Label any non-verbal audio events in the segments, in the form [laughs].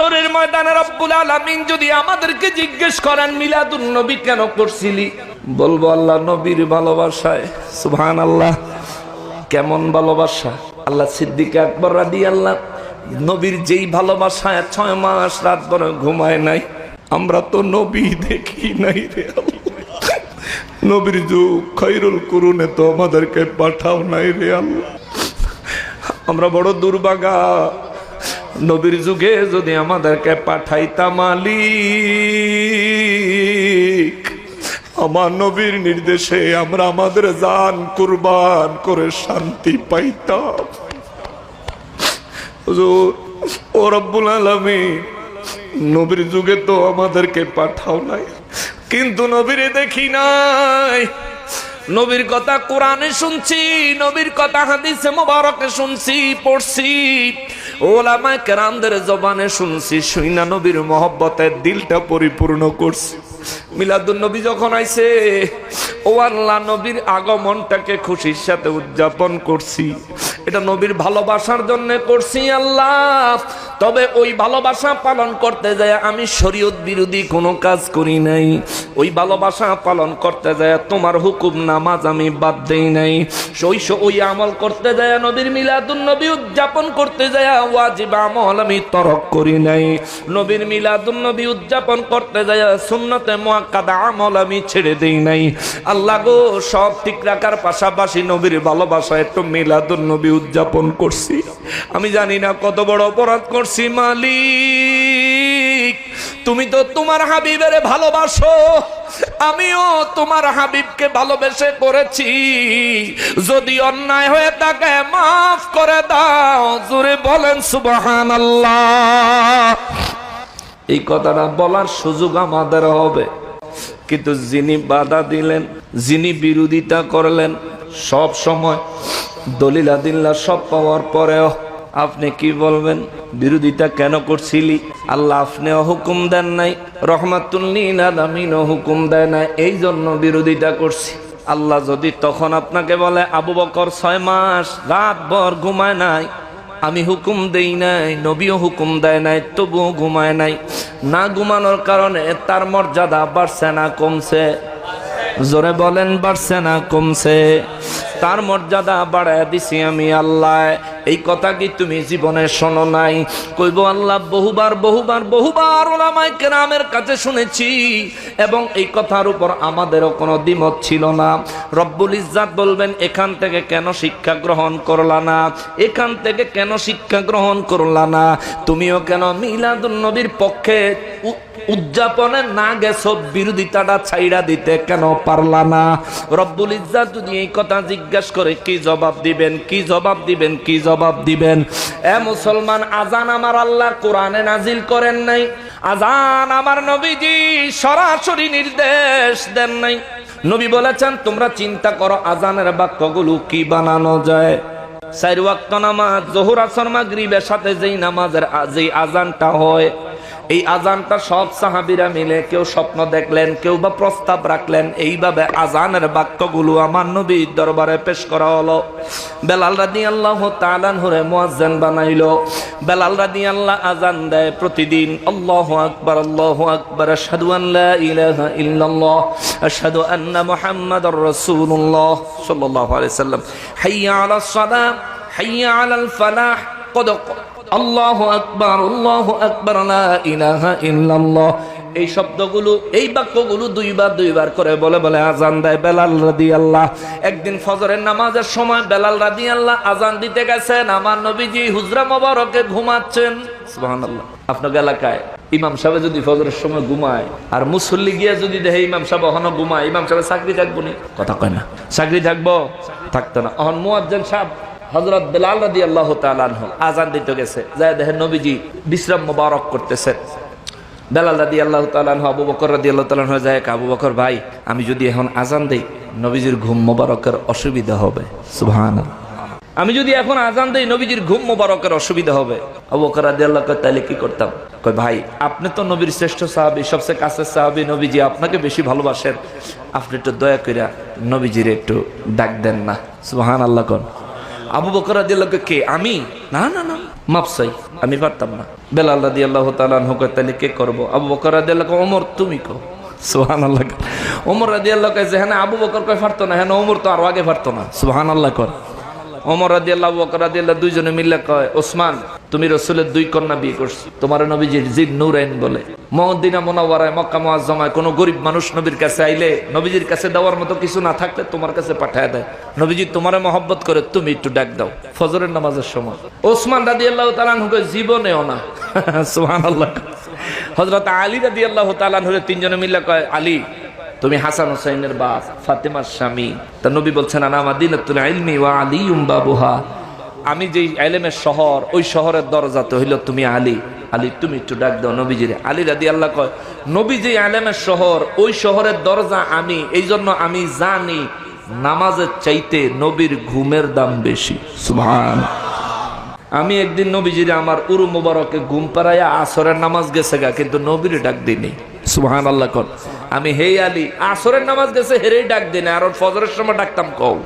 হাসরের ময়দানে রব্বুল আলামিন যদি আমাদেরকে জিজ্ঞেস করেন, মিলাদুন নবী কেন করছিলি? বলব আল্লাহ, নবীর ভালোবাসায় সুবহান আল্লাহ কেমন ভালোবাসা? আল্লাহ সিদ্দিক আকবর রাদি আল্লাহ নবীর যেই ভালোবাসায় ছয় মাস রাত ভরে ঘুমায় নাই, আমরা তো নবী দেখি নাই রে। নবীর যুগ খৈরুল করুনে তো আমাদেরকে পাঠাও নাই রে আল্লাহ। আমরা বড় দুর্ভাগা। নবীর যুগে যদি আমাদেরকে পাঠাইতাম আমার নবীর নির্দেশে আমরা আমাদের জান কুরবান করে শান্তি পাইতাম। ও রব্বুল আলামিন, নবীর যুগে তো আমাদেরকে পাঠাও নাই, কিন্তু নবীরে দেখি নাই। নবীর কথা কোরআনে শুনছি, নবীর কথা হাদিসে মোবারকে শুনছি, পড়ছি। ওলামা কেরামদের জবানে শুনছি সৈনা নবীর মহব্বতের দিলটা পরিপূর্ণ করছি। মিলাদুন নবী যখন আইছে, ও আল্লাহ নবীর আগমনটাকে খুশির সাথে উদযাপন করছি। এটা নবীর ভালোবাসার জন্য করছি আল্লাহ। তবে ওই ভালোবাসা পালন করতে যায় আমি শরীয়ত বিরোধী কোনো কাজ করি নাই। ওই ভালোবাসা পালন করতে যায় তোমার হুকুম নামাজ আমি বাদ দেই নাই। ওই ওই আমল করতে যায় নবীর মিলাদুন নবী উদযাপন করতে যায় ওয়াজিব আমল আমি তরক করি নাই। নবীর মিলাদুন নবী উদযাপন করতে যায় সুন্নতে মুআক্কাদা আমল আমি ছেড়ে দেই নাই। আল্লাহ গো, সব ঠিক রাখার পাশাপাশি নবীর ভালোবাসা একটু মিলাদুন নবী উদযাপন করছি। আমি জানি না কত বড় অপরাধ করছি। মালিক, তুমি তো তোমার হাবিবের ভালোবাসো, আমিও তোমার হাবিবকে ভালোবেসে করেছি যদি অন্যায় হয়ে থাকে, মাফ করে দাও, জোরে বলেন সুবহান এই কথাটা বলার সুযোগ আমাদের হবে। কিন্তু যিনি বাধা দিলেন, যিনি বিরোধিতা করলেন, সব সময় দলিলা দিল্লা সব পাওয়ার পরেও আপনি কি বলবেন? বিরোধিতা কেন করছিলি? আল্লাহ আপনিও হুকুম দেন নাই রহমাতুল্লিন হুকুম দেয় না এই জন্য বিরোধিতা করছি। আল্লাহ যদি তখন আপনাকে বলে, আবু বকর ছয় মাস রাত ভর ঘুমায় নাই, আমি হুকুম দেই নাই, নবীও হুকুম দেয় নাই, তবুও ঘুমায় নাই, না ঘুমানোর কারণে তার মর্যাদা বাড়ছে না কমছে। জোরে বলেন, বাড়ছে না কমছে। তার মর্যাদা বাড়ায় দিছি আমি আল্লাহ। এই কথা কি তুমি জীবনে শোনো নাই। কইব আল্লাহ, বহুবার বহুবার বহুবার ওলামাই কেরামের কাছে শুনেছি এবং এই কথার উপর আমাদেরও কোনো দ্বিমত ছিল না। রব্বুল ইজ্জাত বলবেন, এখান থেকে কেন শিক্ষা গ্রহণ করলা না? এখান থেকে কেন শিক্ষা গ্রহণ করলা না? তুমিও কেন মিলাদুন নবীর পক্ষে উদযাপনে না গেছো, বিরোধিতাটা ছাইড়া দিতে কেন পারলা না? রব্বুল ইজ্জাত যদি এই কথা জিজ্ঞাসা করে, কি জবাব দিবেন? কি জবাব দিবেন? কি জবাব দিবেন? এ মুসলমান, আজান আমার আল্লাহ কোরআনে নাজিল করেন নাই। আজান আমার নবীজি সরাসরি নির্দেশ দেন নাই। নবী বলেছেন, তোমরা চিন্তা করো, আজানের বাক্যগুলো কি বানানো যায়। চার ওয়াক্ত নামাজ, জহুর, আসর, মাগরিবের সাথে যেই নামাজের যেই আজানটা হয় এই আজানটা সব সাহাবিরা মিলে কেউ স্বপ্ন দেখলেন, কেউ বা প্রস্তাব রাখলেন। এইভাবে আজানের বাক্যগুলো আমার নবীর দরবারে পেশ করা হলো। বেলাল রাদি আল্লাহ তালানহুরে মুয়াজ্জান বানাইলো। বেলাল রাদি আল্লাহ আজান দেয় প্রতিদিন, আল্লাহ আকবার আল্লাহ আকবার আন লা ইলাহা ইল্লাল্লাহ, আশহাদু আন্না মুহাম্মাদার রাসূলুল্লাহ সাল্লাল্লাহু আলাইহি সাল্লাম। হাইয়া আলাস সালাম হাইয়া আলাল ফালাহ কদ আল্লাহ আকবার আল্লাহ আকবার ইলাহা ইল্লাল্লাহ। এই শব্দগুলো, এই বাক্যগুলো দুইবার দুইবার করে বলে বলে আজান দেয় বেলাল রাদি আল্লাহ একদিন ফজরের নামাজের সময় বেলাল রাদি আল্লাহ আজান দিতে গেছেন আমার নবীজি হুজরা মোবারকে ঘুমাচ্ছেন। সুবহানাল্লাহ। আপনার এলাকায় ইমাম সাহেব যদি ফজরের সময় ঘুমায়, আর মুসল্লি গিয়া যদি দেখে ইমাম সাহেব অহনো ঘুমায়, ইমাম সাহেব চাকরি থাকব নি? কথা কয় না। চাকরি থাকব? থাকতো না। অহন মুয়াজ্জেন সাহেব হজরত বেলাল রাদি আল্লাহ তালানহ আজান দিতে গেছে। যায় দেখেন নবীজি বিশ্রাম মোবারক করতেছে বেলাল রাদি আল্লাহ তালানহ আবু বকর রাদি আল্লাহ তালানহ যায় আবু বকর ভাই, আমি যদি এখন আজান দিই, নবীজির ঘুম মোবারকের অসুবিধা হবে। সুবহান আমি যদি এখন আজান দেই, নবীজির ঘুম মোবারকের অসুবিধা হবে। আবু বকর রাদি আল্লাহ তাইলে কি করতাম? কয়, ভাই, আপনি তো নবীর শ্রেষ্ঠ সাহাবি, সবচেয়ে কাছের সাহাবি নবীজি, আপনাকে বেশি ভালোবাসেন। আপনি একটু দয়া করিয়া নবীজির একটু ডাক দেন না। সুবহান আল্লাহ কোন। আবু বকর রাদিয়াল্লাহু কে আমি? না না না। মাপসাই আমি পারতাম না। বেলাল আল্লাহ তালানহু কয় তাহলে কে করব? আবু বকর রাদি আল্লাহ কয়, ওমর তুমি কো সুহান আল্লাহ আল্লাহ আল্লাহ কর। ওমর রাজি আল্লাহ রাদি আল্লাহ দুইজনে মিলে কয় ওসমান তুমি রসুলের দুই কন্যা বিয়ে করছ। তোমার নবীজির জিদ নুরাইন বলে। মহদ্দিনা মোনাওয়ারায়, মক্কা মোয়াজ্জমায় কোনো গরিব মানুষ নবীর কাছে আইলে, নবীজির কাছে দেওয়ার মতো কিছু না থাকলে তোমার কাছে পাঠায় দেয়। নবীজি তোমারে মহব্বত করে, তুমি একটু ডাক দাও, ফজরের নামাজের সময়। ওসমান রাদি আল্লাহ তালানহুকে জীবনেও না। [laughs] সুহান আল্লাহ হজরত আলী রাদি আল্লাহ তালানহুরে তিনজনে মিলে কয়, আলী, তুমি হাসান হোসেনের বাপ, ফাতেমার স্বামী। তা নবী বলছেন, আনা মাদিনাতুল ইলমি ওয়া আলিউম বাবুহা। আমি যেই আইলেমের শহর, ওই শহরের দরজা তো হইল তুমি আলী। আলী, তুমি একটু ডাক দাও নবীজিরে। আলী রাদি আল্লাহ কয়, নবী যে আলেমের শহর, ওই শহরের দরজা আমি, এই জন্য আমি জানি নামাজের চাইতে নবীর ঘুমের দাম বেশি। সুবহান। আমি একদিন নবীজিরে আমার উরু মুবারকে ঘুম পাড়াইয়া আসরের নামাজ গেছে গা, কিন্তু নবীরে ডাক দিইনি সুবহান আল্লাহ কর। আমি হে আলী, আসরের নামাজ গেছে হেরেই ডাক দিই না আর ফজরের সময় ডাকতাম কও।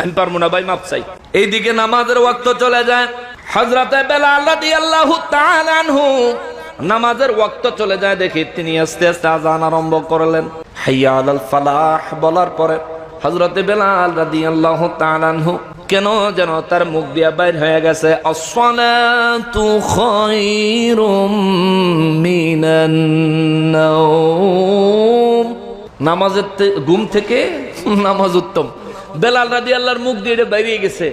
আমি পারব না, ভাই, মাপ চাই। এইদিকে নামাজের ওয়াক্ত চলে যায়। হজরতে বেলাল রাদিয়াল্লাহু তাআলা আনহু নামাজের ওয়াক্ত চলে যায় দেখি তিনি আস্তে আস্তে আজান আরম্ভ করলেন। হাইয়া ফালাহ বলার পরে হজরতে বেলাল রাদিয়াল্লাহু তাআলা আনহু কেন যেন তার মুখ দিয়া বাইর হয়ে গেছে, আসসালাতু খায়রুম মিনান নাওম। নামাজের ঘুম থেকে নামাজ উত্তম। বেলাল রাদি আল্লাহর মুখ দিয়ে এটা বেরিয়ে গেছে।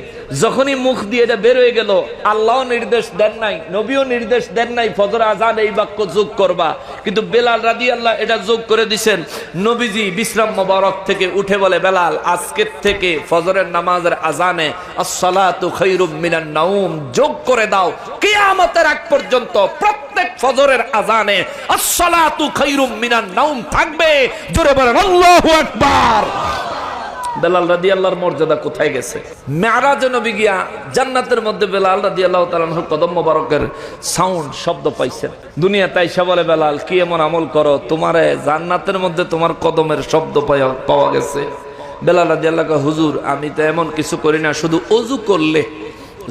যখনই মুখ দিয়ে এটা বের হয়ে গেল আল্লাহ নির্দেশ দেন নাই, নবীও নির্দেশ দেন নাই, ফজর আজান এই বাক্য যোগ করবা। কিন্তু বেলাল রাদি আল্লাহ এটা যোগ করে দিছেন, নবীজি বিশ্রাম মোবারক থেকে উঠে বলে, বেলাল, আজকের থেকে ফজরের নামাজের আজানে আসসালাতু নাউম যোগ করে দাও। কিয়ামতের আগ পর্যন্ত প্রত্যেক ফজরের আজানে আসসালাতু খায়রুম মিনান নাউম থাকবে। জোরে বলেন, আল্লাহু আকবার। বেলাল রাদি আল্লাহর মর্যাদা কোথায় গেছে? মেয়ারাজ নবী গিয়া জান্নাতের মধ্যে বেলাল রাদি আল্লাহ তালানহুর কদম মোবারকের সাউন্ড শব্দ পাইছেন। দুনিয়া তাই বলে, বেলাল, কি এমন আমল করো? তোমারে জান্নাতের মধ্যে তোমার কদমের শব্দ পাওয়া গেছে। বেলাল রাদি আল্লাহ হুজুর, আমি তো এমন কিছু করি না, শুধু অজু করলে।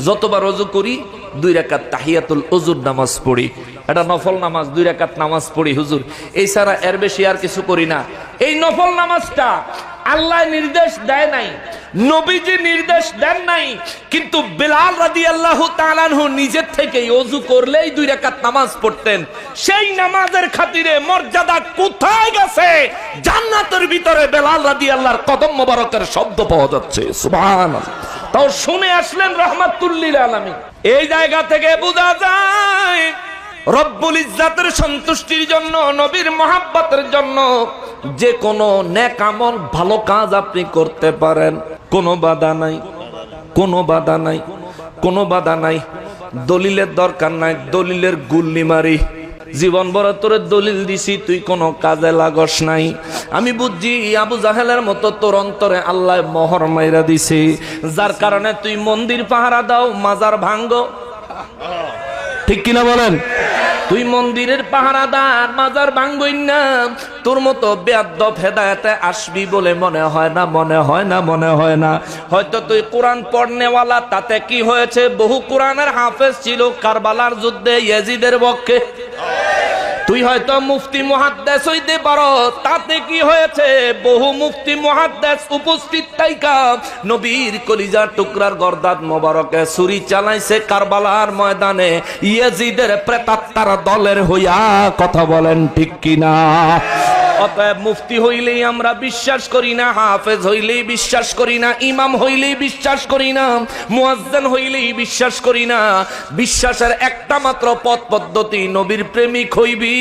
যতবার অজু করি, দুই রাকাত তাহিয়াতুল অজুর নামাজ পড়ি। এটা নফল নামাজ, দুই রাকাত নামাজ পড়ি, হুজুর। এই ছাড়া এর বেশি আর কিছু করি না। এই নফল নামাজটা আল্লাহ নির্দেশ দেয় নাই, নবীজি নির্দেশ দেন নাই, কিন্তু বেলাল রাদি আল্লাহ তালানহু নিজের থেকেই অজু করলেই দুই রাকাত নামাজ পড়তেন। সেই নামাজের খাতিরে মর্যাদা কোথায় গেছে? জান্নাতের ভিতরে বেলাল রাদি আল্লাহর কদম মোবারকের শব্দ পাওয়া যাচ্ছে। তাও শুনে আসলেন রহমাতুল্লিল আলমী এই জায়গা থেকে বোঝা যায় রব্বুল ইজ্জাতের সন্তুষ্টির জন্য, নবীর মহাব্বতের জন্য যে কোনো নেক আমল, ভালো কাজ আপনি করতে পারেন। কোনো বাধা নাই, কোনো বাধা নাই, কোনো বাধা নাই। দলিলের দরকার নাই, দলিলের গুল্লি মারি। জীবন বড় তোর দলিল দিছি, তুই কোনো কাজে লাগস নাই। আমি বুঝছি, আবু জাহেলের মতো তোর অন্তরে আল্লাহ মোহর মাইরা দিছি। যার কারণে তুই মন্দির পাহারা দাও, মাজার ভাঙ্গ। ঠিক কিনা বলেন? তুই মন্দিরের পাহারাদার, মাজার ভাঙ্গই না। তোর মতো বেদ্য ফেদায়তে আসবি বলে মনে হয় না, মনে হয় না, মনে হয় না। হয়তো তুই কোরআন পড়নেওয়ালা, তাতে কি হয়েছে? বহু কোরআনের হাফেজ ছিল কারবালার যুদ্ধে, ইয়েজিদের পক্ষে। তুই হয়তো মুফতি মহাদ্দেশ হইতে পারো, তাতে কি হয়েছে? বহু মুফতি মহাদ্দেশ উপস্থিত তাইকা নবীর কলিজার টুকরার গর্দাত মোবারকে ছুরি চালাইছে কারবালার ময়দানে। ইয়েজিদের প্রেতাত্মার দলের হইয়া কথা বলেন ঠিক কিনা? অতএব মুফতি হইলেই আমরা বিশ্বাস করি না, হাফেজ হইলেই বিশ্বাস করি না, ইমাম হইলেই বিশ্বাস করি না, মুয়াজ্জান হইলেই বিশ্বাস করি না। বিশ্বাসের একটা মাত্র পথ পদ্ধতি, নবীর প্রেমিক হইবি,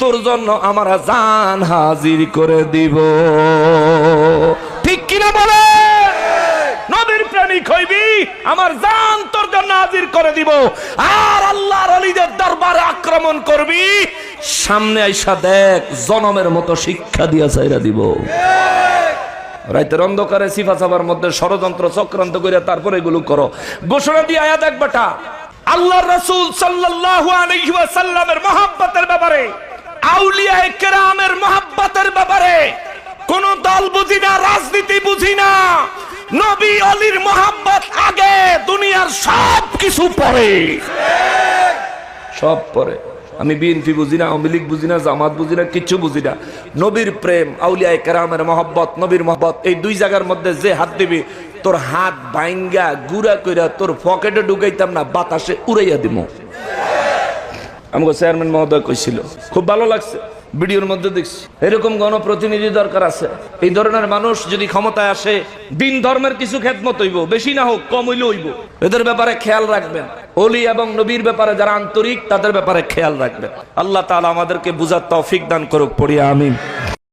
তোর জন্য আমরা জান হাজির করে দিব। ঠিক কিনা বলে নবীর প্রেমিক হইবি আমার জান তোর জন্য হাজির করে দিব। আর আল্লাহর অলিদের দরবারে আক্রমণ করবি। সামনে আইসা দেখ, জনমের মতো শিক্ষা দিয়া চাইরা দিব। রাইতের অন্ধকারে সিফা মধ্যে ষড়যন্ত্র চক্রান্ত করে তারপরে এগুলো করো। ঘোষণা দিয়ে আয়া দেখ বেটা। আল্লাহ রসুল মহাব্বতের ব্যাপারে, আউলিয়া কেরামের মহাব্বতের ব্যাপারে কোন দল বুঝি না, রাজনীতি বুঝি না। নবী অলির মোহাম্মত আগে দুনিয়ার সব কিছু পরে সব পরে আমি বিএনপি বুঝি না, আওয়ামী লীগ বুঝি না, জামাত বুঝি না, কিচ্ছু বুঝি না। নবীর প্রেম, আউলিয়া কেরামের মহব্বত, নবীর মহব্বত, এই দুই জায়গার মধ্যে যে হাত দিবি, তোর হাত বাইঙ্গা গুড়া কইরা তোর পকেটে ঢুকাইতাম না, বাতাসে উড়াইয়া দিব আমাকে চেয়ারম্যান মহোদয় কইছিল, খুব ভালো লাগছে। ভিডিওর মধ্যে দেখছি। এরকম গণপ্রতিনিধি দরকার আছে। এই ধরনের মানুষ যদি ক্ষমতায় আসে, দিন ধর্মের কিছু খেদমত হইব, বেশি না হোক, কম হইলে হইব। এদের ব্যাপারে খেয়াল রাখবেন। অলি এবং নবীর ব্যাপারে যারা আন্তরিক, তাদের ব্যাপারে খেয়াল রাখবেন। আল্লাহ তালা আমাদেরকে বুঝার তৌফিক দান করুক পড়িয়া আমিন।